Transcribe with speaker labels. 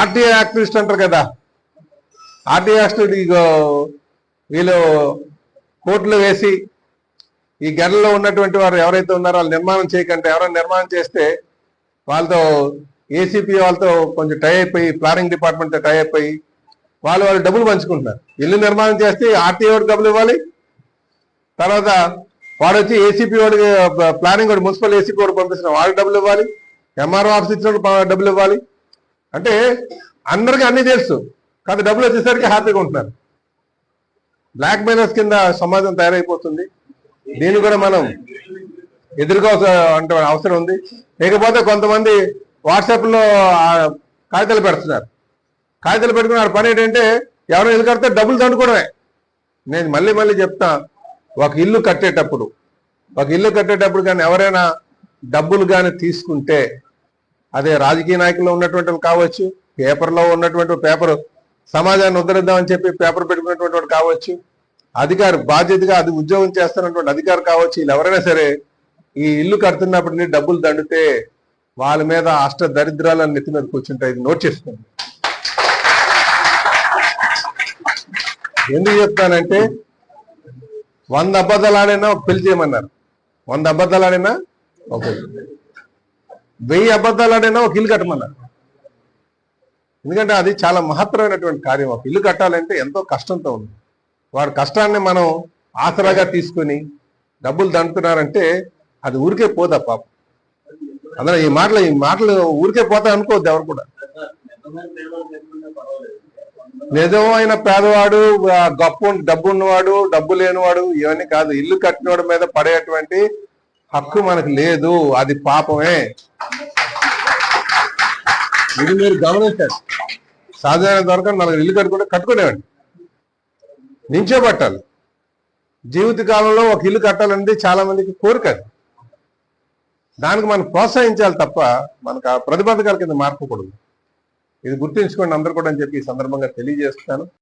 Speaker 1: RTI activist అంటారు కదా. RTI activist ఇగో వీళ్ళు కోర్టులో వేసి ఈ గెడలో ఉన్నటువంటి వారు ఎవరైతే ఉన్నారో వాళ్ళు నిర్మాణం చేయకంటే ఎవరైనా నిర్మాణం చేస్తే వాళ్ళతో ఏసీపీ వాళ్ళతో కొంచెం టై అయిపోయి ప్లానింగ్ డిపార్ట్మెంట్తో టై అయిపోయి వాళ్ళు వాళ్ళు డబ్బులు పంచుకుంటున్నారు. ఇల్లు నిర్మాణం చేస్తే ఆర్టీఐ వాడు డబ్బులు ఇవ్వాలి. తర్వాత వాడు వచ్చి ఏసీపీ వాడికి ప్లానింగ్ వాడు మున్సిపల్ ఏసీపీ వాడు పంపిస్తున్నారు వాళ్ళు డబ్బులు ఇవ్వాలి. ఎంఆర్ఓ ఆఫీస్ ఇచ్చినప్పుడు డబ్బులు ఇవ్వాలి. అంటే అందరికీ అన్ని తెలుసు కాదు డబ్బులు వచ్చేసరికి హ్యాపీగా ఉంటున్నారు. బ్లాక్ మెయిలర్స్ కింద సమాజం తయారైపోతుంది. దీన్ని కూడా మనం ఎదుర్కోవాల్సిన అంటే అవసరం ఉంది. లేకపోతే కొంతమంది వాట్సాప్లో కాగితాలు పెడుతున్నారు. కాగితాలు పెట్టుకుని ఆ పని ఏంటంటే ఎవరైనా ఇల్లు కడితే డబ్బులు తండుకోవడమే నేను మళ్ళీ మళ్ళీ చెప్తా ఒక ఇల్లు కట్టేటప్పుడు ఒక ఇల్లు కట్టేటప్పుడు కానీ ఎవరైనా డబ్బులు కానీ తీసుకుంటే అదే రాజకీయ నాయకుల్లో ఉన్నటువంటి వాళ్ళు కావచ్చు పేపర్లో ఉన్నటువంటి పేపర్ సమాజాన్ని ఉద్ధరిద్దామని చెప్పి పేపర్ పెట్టుకున్నటువంటి వాడు కావచ్చు అధికారి బాధ్యతగా అది ఉద్యోగం చేస్తున్నటువంటి అధికారి కావచ్చు వీళ్ళు ఎవరైనా సరే ఈ ఇల్లు కడుతున్నప్పుడు డబ్బులు దండితే వాళ్ళ మీద అష్ట దరిద్రాలను నెత్తి మీద కూర్చుంటాయి ఇది నోట్ చేసుకోండి ఎందుకు చెప్తానంటే వంద అబద్ధాలు ఆడైనా పెళ్ళి చేయమన్నారు వంద అబద్ధాలు ఓకే ఒక పెళ్ళి. వెయ్యి అబద్ధాలు ఆడైనా ఒక ఇల్లు కట్టమన్నారు. ఎందుకంటే అది చాలా మహత్తరమైనటువంటి కార్యం. ఒక ఇల్లు కట్టాలంటే ఎంతో కష్టంతో ఉంది. వాడి కష్టాన్ని మనం ఆసరాగా తీసుకొని డబ్బులు దండుతున్నారంటే అది ఊరికే పోదా పాపం. అందులో ఈ మాటలు ఈ మాటలు ఊరికే పోతా అనుకోవద్దు ఎవరు కూడా. నిజమైన పేదవాడు ఆ, గొప్ప డబ్బు ఉన్నవాడు డబ్బు లేనివాడు ఇవన్నీ కాదు. ఇల్లు కట్టినవాడి మీద పడేటువంటి హక్కు మనకు లేదు. అది పాపమే. ఇది మీరు గమనించండి సాధారణ దొరకని నలుగురు ఇల్లు కట్టుకుంటే కట్టుకునేవాడి. నించోబట్టాలి జీవిత కాలంలో ఒక ఇల్లు కట్టాలనేది చాలా మందికి కోరిక దానికి మనం ప్రోత్సహించాలి తప్ప మనకు ఆ ప్రతిబంధకాల కింద మార్పకూడదు ఇది గుర్తుంచుకోండి అందరు కూడా అని చెప్పి ఈ సందర్భంగా తెలియజేస్తున్నాను.